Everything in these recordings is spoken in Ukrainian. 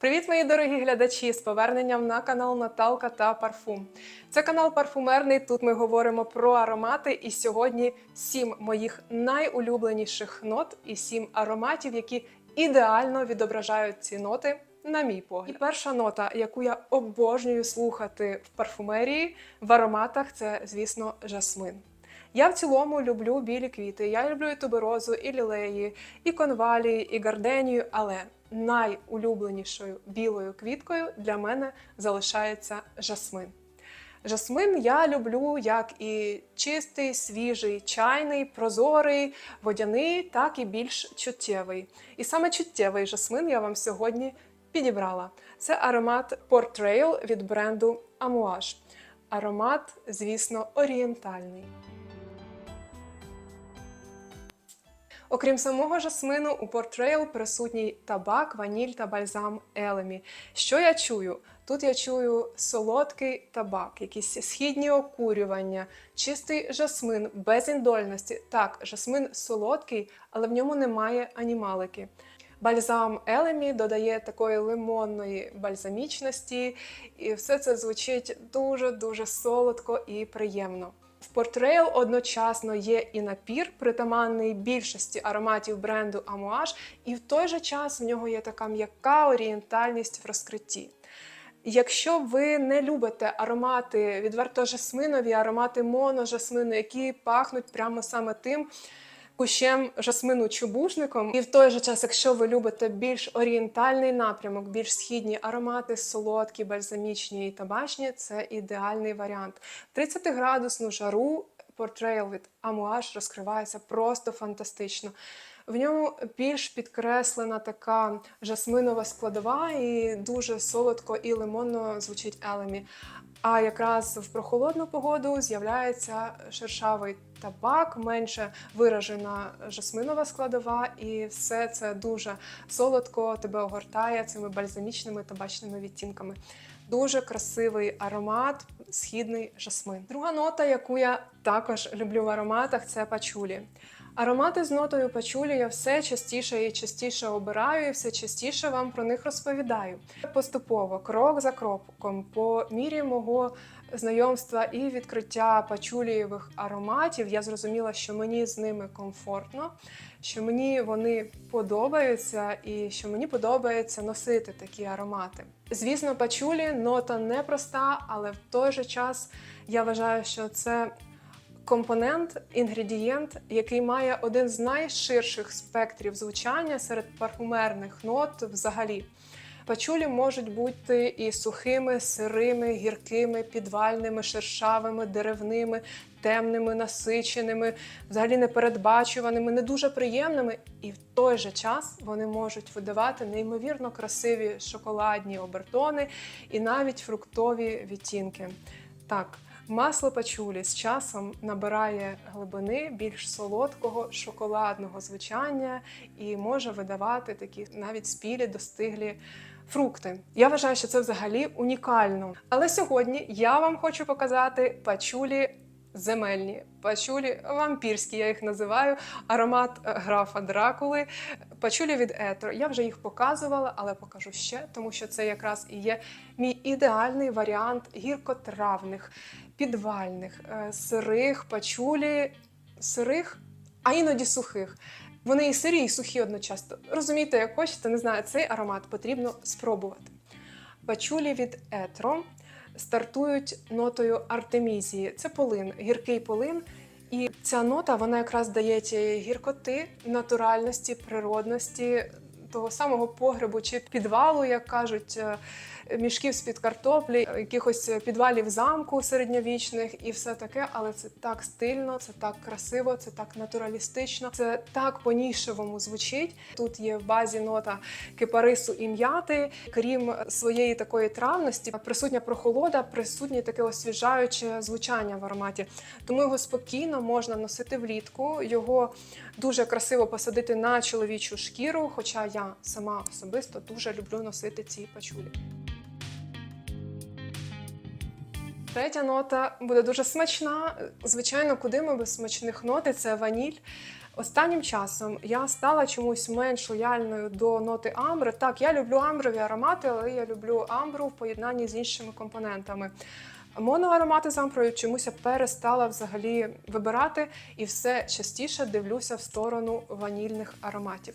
Привіт, мої дорогі глядачі! З поверненням на канал Наталка та Парфум. Це канал парфумерний. Тут ми говоримо про аромати. І сьогодні сім моїх найулюбленіших нот і сім ароматів, які ідеально відображають ці ноти. На мій погляд. І перша нота, яку я обожнюю слухати в парфумерії, в ароматах, це, звісно, жасмин. Я в цілому люблю білі квіти. Я люблю і туберозу, і лілеї, і конвалії, і гарденію, але найулюбленішою білою квіткою для мене залишається жасмин. Жасмин я люблю як і чистий, свіжий, чайний, прозорий, водяний, так і більш чуттєвий. І саме чуттєвий жасмин я вам сьогодні підібрала. Це аромат Portrail від бренду Amouage. Аромат, звісно, орієнтальний. Окрім самого жасмину, у Portrail присутній табак, ваніль та бальзам Елемі. Що я чую? Тут я чую солодкий табак, якісь східні окурювання, чистий жасмин без індольності. Так, жасмин солодкий, але в ньому немає анімалики. Бальзам Елемі додає такої лимонної бальзамічності, і все це звучить дуже-дуже солодко і приємно. В Portrail одночасно є і напір, притаманний більшості ароматів бренду Amouage, і в той же час в нього є така м'яка орієнтальність в розкритті. Якщо ви не любите аромати відверто жасминові, аромати моножасмину, які пахнуть прямо саме тим кущем жасмину чубушником, і в той же час, якщо ви любите більш орієнтальний напрямок, більш східні аромати, солодкі, бальзамічні і табачні, це ідеальний варіант. 30 градусну жару портрейл від Амуаш розкривається просто фантастично. В ньому більш підкреслена така жасминова складова, і дуже солодко і лимонно звучить елемі. А якраз в прохолодну погоду з'являється шершавий табак, менше виражена жасминова складова, і все це дуже солодко тебе огортає цими бальзамічними табачними відтінками. Дуже красивий аромат, східний жасмин. Друга нота, яку я також люблю в ароматах, це пачулі. Аромати з нотою пачулі я все частіше і частіше обираю, і все частіше вам про них розповідаю. Поступово, крок за кроком, по мірі мого знайомства і відкриття пачулієвих ароматів, я зрозуміла, що мені з ними комфортно, що мені вони подобаються, і що мені подобається носити такі аромати. Звісно, пачулі нота непроста, але в той же час я вважаю, що це компонент, інгредієнт, який має один з найширших спектрів звучання серед парфумерних нот взагалі. Пачулі можуть бути і сухими, сирими, гіркими, підвальними, шершавими, деревними, темними, насиченими, взагалі непередбачуваними, не дуже приємними. І в той же час вони можуть видавати неймовірно красиві шоколадні обертони і навіть фруктові відтінки. Так, Масло пачулі з часом набирає глибини більш солодкого шоколадного звучання і може видавати такі навіть спілі, достиглі фрукти. Я вважаю, що це взагалі унікально. Але сьогодні я вам хочу показати пачулі. Земельні пачулі, вампірські, я їх називаю, аромат графа Дракули, пачулі від Етро. Я вже їх показувала, але покажу ще, тому що це якраз і є мій ідеальний варіант гіркотравних, підвальних, е, сирих пачулі, сирих, а іноді сухих. Вони і сирі, і сухі одночасно. Розумієте, як хочете, не знаю, цей аромат потрібно спробувати. Пачулі від Етро стартують нотою артемізії. Це полин, гіркий полин. І ця нота вона якраз дає тієї гіркоти, натуральності, природності, того самого погребу чи підвалу, як кажуть, мішків з-під картоплі, якихось підвалів замку середньовічних і все таке, але це так стильно, це так красиво, це так натуралістично, це так по-нішевому звучить. Тут є в базі нота кипарису і м'яти. Крім своєї такої травності, присутня прохолода, присутнє таке освіжаюче звучання в ароматі. Тому його спокійно можна носити влітку. Його дуже красиво посадити на чоловічу шкіру. Хоча я сама особисто дуже люблю носити ці пачулі. Третя нота буде дуже смачна. Звичайно, куди ми без смачних ноти це ваніль. Останнім часом я стала чомусь менш лояльною до ноти амбри. Так, я люблю амброві аромати, але я люблю амбру в поєднанні з іншими компонентами. Моноаромати з амброю чомусь я перестала взагалі вибирати і все частіше дивлюся в сторону ванільних ароматів.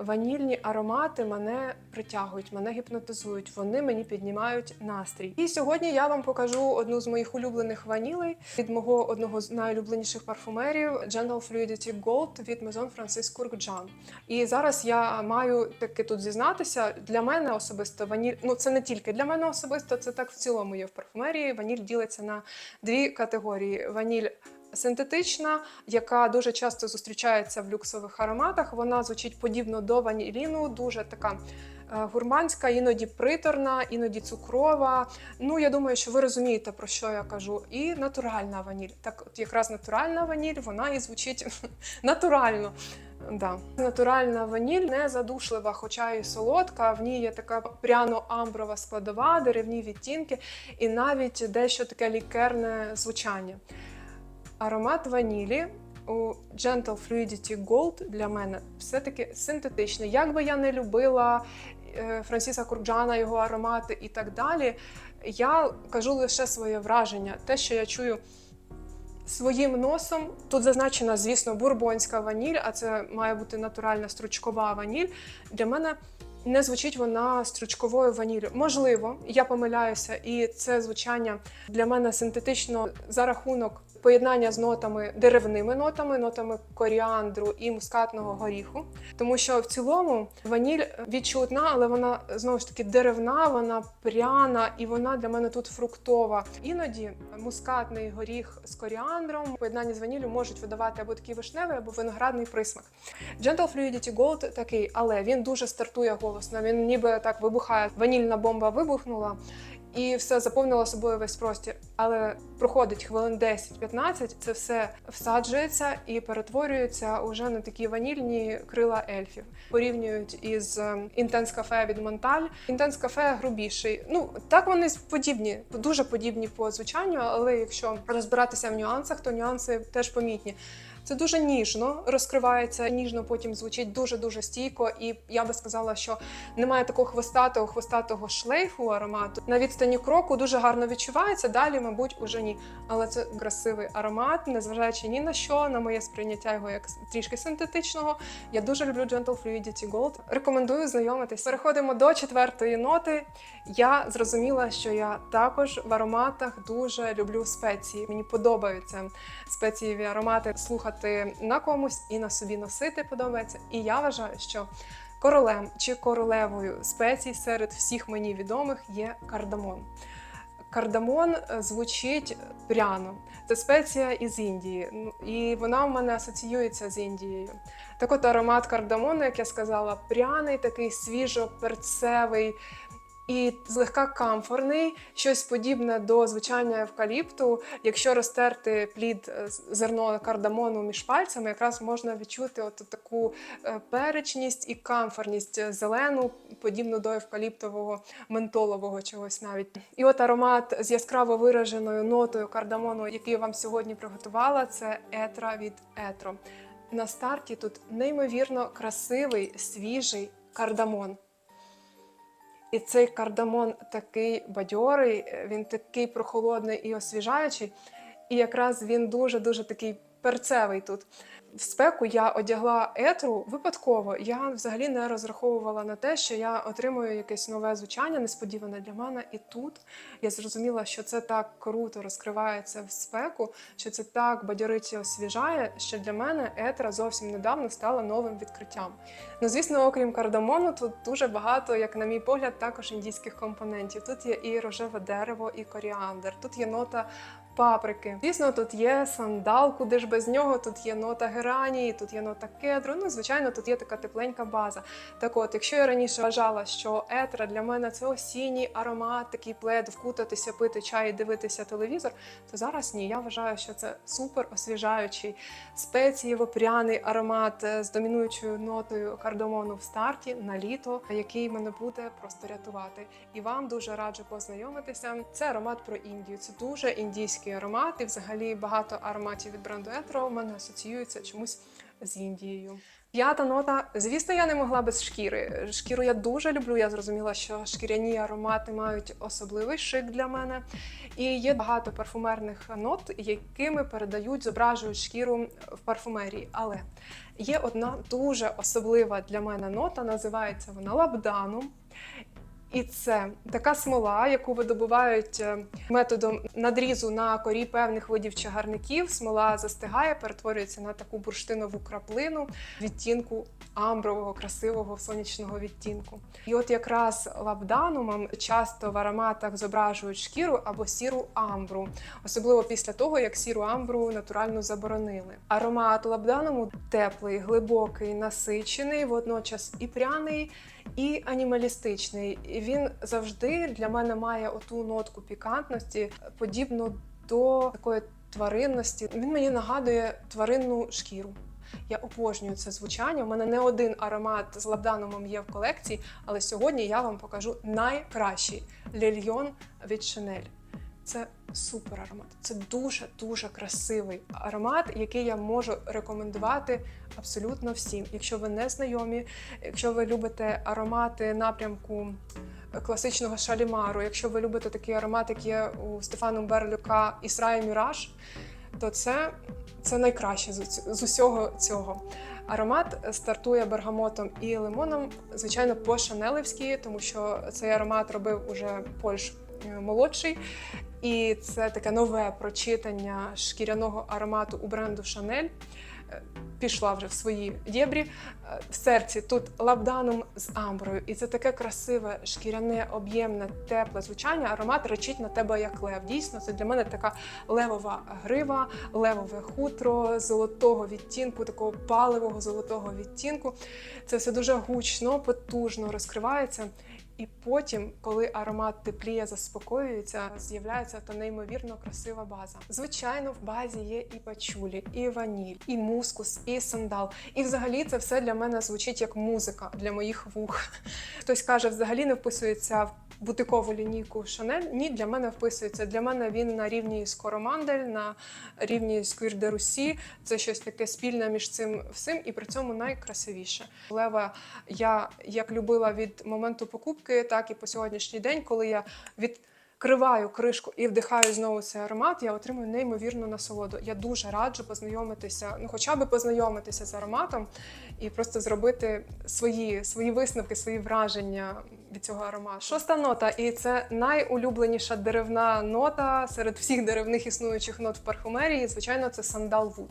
Ванільні аромати мене притягують, мене гіпнотизують, вони мені піднімають настрій. І сьогодні я вам покажу одну з моїх улюблених ванілей від мого одного з найулюбленіших парфумерів Gentle Fluidity Gold від Maison Francis Kurkdjian. І зараз я маю таки тут зізнатися. Для мене особисто ваніль, ну це не тільки для мене особисто, це так в цілому є в парфумерії. Ваніль ділиться на дві категорії: ваніль синтетична, яка дуже часто зустрічається в люксових ароматах. Вона звучить подібно до ваніліну, дуже така. е, Гурманська, іноді приторна, іноді цукрова. Ну, я думаю, що ви розумієте, про що я кажу. І натуральна ваніль. Так, от якраз натуральна ваніль, вона і звучить натурально. Да. Натуральна ваніль не задушлива, хоча і солодка. В ній є така пряно-амброва складова, деревні відтінки, і навіть дещо таке лікерне звучання. Аромат ванілі у Gentle Fluidity Gold для мене все-таки синтетичний. Як би я не любила е, Франсіса Курджана, його аромати і так далі, я кажу лише своє враження, те, що я чую своїм носом. Тут зазначена, звісно, бурбонська ваніль, а це має бути натуральна стручкова ваніль. Для мене не звучить вона стручковою ваніллю. Можливо, я помиляюся, і це звучання для мене синтетично за рахунок поєднання з нотами деревними нотами, нотами коріандру і мускатного горіху. Тому що в цілому ваніль відчутна, але вона знову ж таки деревна, вона пряна і вона для мене тут фруктова. Іноді мускатний горіх з коріандром в поєднанні з ваніллю можуть видавати або такий вишневий, або виноградний присмак. Gentle Fluidity Gold такий, але він дуже стартує голосно. Він ніби так вибухає. Ванільна бомба вибухнула. І все заповнило собою весь простір. Але проходить хвилин 10-15, це все всаджується і перетворюється уже на такі ванільні крила ельфів. Порівнюють із інтенс кафе від Монталь. Інтенс кафе грубіший. Ну так вони подібні, дуже подібні по звучанню, але якщо розбиратися в нюансах, то нюанси теж помітні. Це дуже ніжно розкривається, ніжно потім звучить дуже дуже стійко, і я би сказала, що немає такого хвостатого хвостатого шлейфу аромату. На відстані кроку дуже гарно відчувається. Далі, мабуть, уже ні. Але це красивий аромат, незважаючи ні на що, на моє сприйняття його як трішки синтетичного. Я дуже люблю Gentle Fluidity Gold. Рекомендую знайомитись. Переходимо до четвертої ноти. Я зрозуміла, що я також в ароматах дуже люблю спеції. Мені подобаються спецієві аромати слухати на комусь і на собі носити подобається. І я вважаю, що королем чи королевою спецій серед всіх мені відомих є кардамон. Кардамон е, звучить пряно. Це спеція із Індії, і вона в мене асоціюється з Індією. Так от аромат кардамону, як я сказала, пряний, такий свіжо-перцевий, і злегка камфорний, щось подібне до звучання евкаліпту. Якщо розтерти плід е, зерно кардамону між пальцями, якраз можна відчути от таку е, перечність і камфорність е, зелену, подібну до евкаліптового ментолового чогось навіть. І от аромат з яскраво вираженою нотою кардамону, який я вам сьогодні приготувала, це етра від етро. На старті тут неймовірно красивий свіжий кардамон. І цей кардамон такий бадьорий, він такий прохолодний і освіжаючий. І якраз він дуже-дуже такий перцевий тут. В спеку я одягла етру випадково. Я взагалі не розраховувала на те, що я отримую якесь нове звучання, несподіване для мене. І тут я зрозуміла, що це так круто розкривається в спеку, що це так бадьорить і освіжає, що для мене етра зовсім недавно стала новим відкриттям. Ну, звісно, окрім кардамону, тут дуже багато, як на мій погляд, також індійських компонентів. Тут є і рожеве дерево, і коріандр, тут є нота паприки. Звісно, тут є сандал, куди ж без нього, тут є нота геранії, тут є нота кедру. Ну, звичайно, тут є така тепленька база. Так от, якщо я раніше вважала, що етра для мене це осінній аромат, такий плед, вкутатися, пити чай і дивитися телевізор, то зараз ні. Я вважаю, що це супер освіжаючий спецієво-пряний аромат з домінуючою нотою кардамону в старті на літо, який мене буде просто рятувати. І вам дуже раджу познайомитися. Це аромат про Індію. Це дуже індійський аромат, і взагалі багато ароматів від бренду Етро у мене асоціюються чомусь з Індією. П'ята нота. Звісно, я не могла без шкіри. Шкіру я дуже люблю. Я зрозуміла, що шкіряні аромати мають особливий шик для мене. І є багато парфумерних нот, якими передають, зображують шкіру в парфумерії. Але є одна дуже особлива для мене нота, називається вона лабданум. І це така смола, яку видобувають е, методом надрізу на корі певних видів чагарників. Смола застигає, перетворюється на таку бурштинову краплину відтінку амбрового, красивого сонячного відтінку. І от якраз лабданумом часто в ароматах зображують шкіру або сіру амбру, особливо після того, як сіру амбру натурально заборонили. Аромат лабдануму теплий, глибокий, насичений, водночас і пряний і анімалістичний. І він завжди для мене має оту нотку пікантності, подібну до такої тваринності. Він мені нагадує тваринну шкіру. Я обожнюю це звучання. У мене не один аромат з лабданумом є в колекції, але сьогодні я вам покажу найкращий Лільйон від Chanel. Це супер аромат. Це дуже дуже красивий аромат, який я можу рекомендувати абсолютно всім. Якщо ви не знайомі, якщо ви любите аромати напрямку класичного шалімару, якщо ви любите такий аромат, як є у Стефану Берлюка Ісрая Міраж, то це, це найкраще з, усього цього. Аромат стартує бергамотом і лимоном, звичайно, по шанелевськи, тому що цей аромат робив уже Польш е, молодший. І це таке нове прочитання шкіряного аромату у бренду. Е, Пішла вже в свої дєбрі. Е, В серці тут лабданум з амброю. І це таке красиве, шкіряне, об'ємне, тепле звучання. Аромат речить на тебе як лев. Дійсно, це для мене така левова грива, левове хутро, золотого відтінку, такого паливого золотого відтінку. Це все дуже гучно, потужно розкривається. І потім, коли аромат тепліє, заспокоюється, з'являється та неймовірно красива база. Звичайно, в базі є і пачулі, і ваніль, і мускус, і сандал. І взагалі це все для мене звучить як музика для моїх вух. Хтось каже, взагалі не вписується в бутикову лінійку Шанель. Ні, для мене вписується. Для мене він на рівні з Коромандель, на рівні з de Russie. Це щось таке спільне між цим всім, і при цьому найкрасивіше. Лева я як любила від моменту покупки, так і по сьогоднішній день, коли я відкриваю кришку і вдихаю знову цей аромат, я отримую неймовірну насолоду. Я дуже раджу познайомитися, ну хоча б познайомитися з ароматом і просто зробити свої, свої висновки, свої враження від цього аромату. Шоста нота, і це найулюбленіша деревна нота серед всіх деревних існуючих нот в парфумерії. Звичайно, це сандалвуд.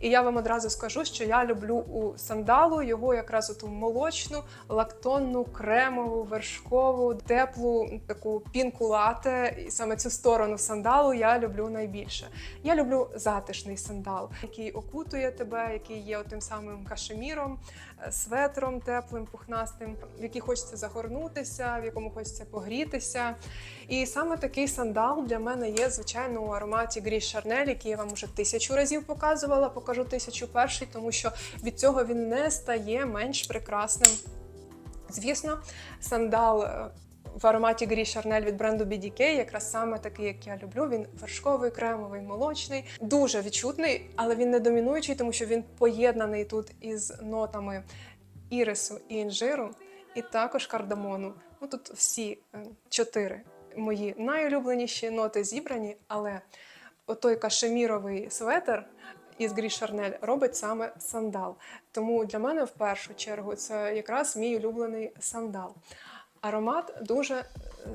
І я вам одразу скажу, що я люблю у сандалу його якраз оту молочну, лактонну, кремову, вершкову, теплу таку пінку лате. І саме цю сторону сандалу я люблю найбільше. Я люблю затишний сандал, який окутує тебе, який є тим самим кашеміром, е, светром теплим, пухнастим, в який хочеться загорнутися, в якому хочеться погрітися. І саме такий сандал для мене є, звичайно, у ароматі Гріш Шарнель, який я вам уже тисячу разів показувала, покажу тисячу перший, тому що від цього він не стає менш прекрасним. Звісно, сандал е, в ароматі Грі Шарнель від бренду BDK якраз саме такий, як я люблю. Він вершковий, кремовий, молочний, дуже відчутний, але він не домінуючий, тому що він поєднаний тут із нотами ірису і інжиру, і також кардамону. Ну тут всі е, чотири мої найулюбленіші ноти зібрані, але отой кашеміровий светр із Грі Шарнель робить саме сандал. Тому для мене в першу чергу це якраз мій улюблений сандал. Аромат дуже е,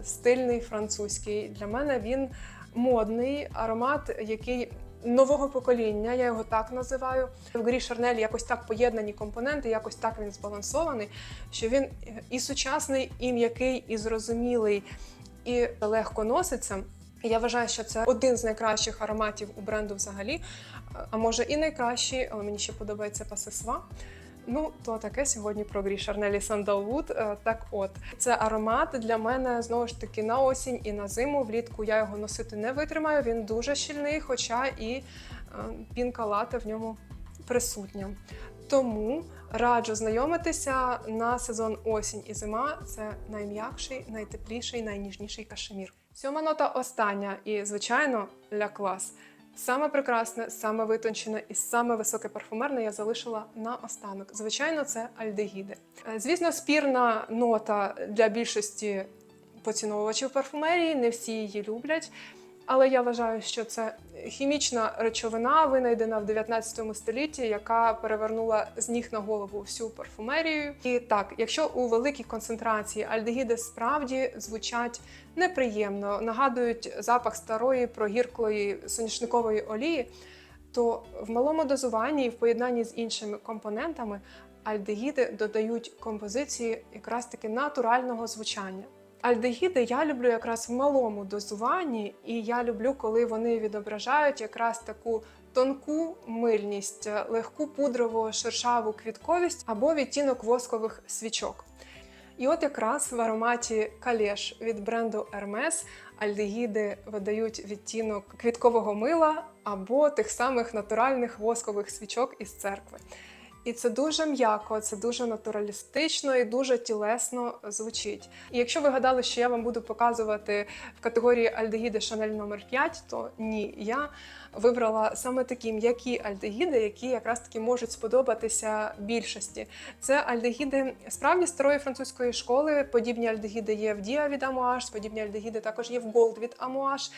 стильний французький. Для мене він модний аромат, який нового покоління, я його так називаю. В Грі Шарнель якось так поєднані компоненти, якось так він збалансований, що він і сучасний, і м'який, і зрозумілий, і легко носиться. Я вважаю, що це один з найкращих ароматів у бренду взагалі. А може і найкращий, але мені ще подобається пасесва. Ну, то таке сьогодні про Грі Шарнелі Сандалвуд. Е, Так от, це аромат для мене знову ж таки на осінь і на зиму. Влітку я його носити не витримаю. Він дуже щільний, хоча і е, пінка лате в ньому присутня. Тому раджу знайомитися на сезон осінь і зима. Це найм'якший, найтепліший, найніжніший кашемір. Сьома нота остання, і звичайно, ля клас. Саме прекрасне, саме витончене і саме високе парфумерне я залишила на останок. Звичайно, це альдегіди. Е, Звісно, спірна нота для більшості поціновувачів парфумерії, не всі її люблять. Але я вважаю, що це хімічна речовина, винайдена в 19 столітті, яка перевернула з ніг на голову всю парфумерію. І так, якщо у великій концентрації альдегіди справді звучать неприємно, нагадують запах старої прогірклої соняшникової олії, то в малому дозуванні і в поєднанні з іншими компонентами альдегіди додають композиції якраз таки натурального звучання. Альдегіди я люблю якраз в малому дозуванні, і я люблю, коли вони відображають якраз таку тонку мильність, легку пудрово шершаву квітковість або відтінок воскових свічок. І от якраз в ароматі калеш від бренду Hermes альдегіди видають відтінок квіткового мила або тих самих натуральних воскових свічок із церкви. І це дуже м'яко, це дуже натуралістично і дуже тілесно звучить. І якщо ви гадали, що я вам буду показувати в категорії альдегіди Шанель номер 5, то ні, я вибрала саме такі м'які альдегіди, які якраз таки можуть сподобатися більшості. Це альдегіди справді старої французької школи. Подібні альдегіди є в Діа від Амуаш, подібні альдегіди також є в Голд від Амуаш.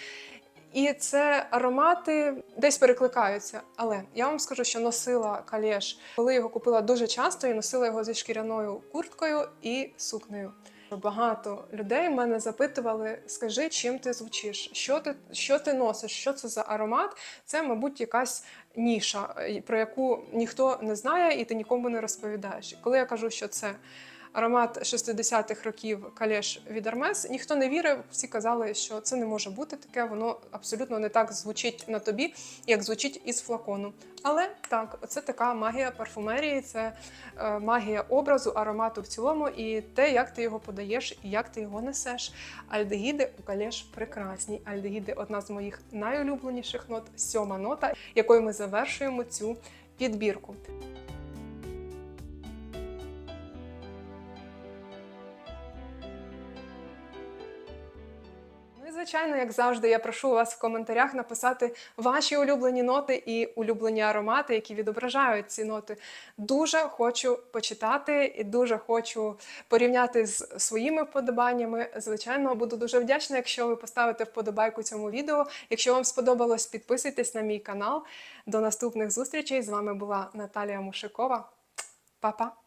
І це аромати десь перекликаються. Але я вам скажу, що носила калєш, коли його купила дуже часто, і носила його зі шкіряною курткою і сукнею. Багато людей мене запитували: скажи, чим ти звучиш, що ти, що ти носиш, що це за аромат? Це, мабуть, якась ніша, е, про яку ніхто не знає, і ти нікому не розповідаєш. І коли я кажу, що це аромат 60-х років калеш від Hermes, ніхто не вірив, всі казали, що це не може бути таке, воно абсолютно не так звучить на тобі, як звучить із флакону. Але так, це така магія парфумерії, це е, магія образу, аромату в цілому, і те, як ти його подаєш і як ти його несеш. Альдегіди у калеш прекрасні. Альдегіди одна з моїх найулюбленіших нот, сьома нота, якою ми завершуємо цю підбірку. Звичайно, як завжди, я прошу вас в коментарях написати ваші улюблені ноти і улюблені аромати, які відображають ці ноти. Дуже хочу почитати і дуже хочу порівняти з своїми вподобаннями. Звичайно, буду дуже вдячна, якщо ви поставите вподобайку цьому відео. Якщо вам сподобалось, підписуйтесь на мій канал. До наступних зустрічей. З вами була Наталія Мушикова. Па-па!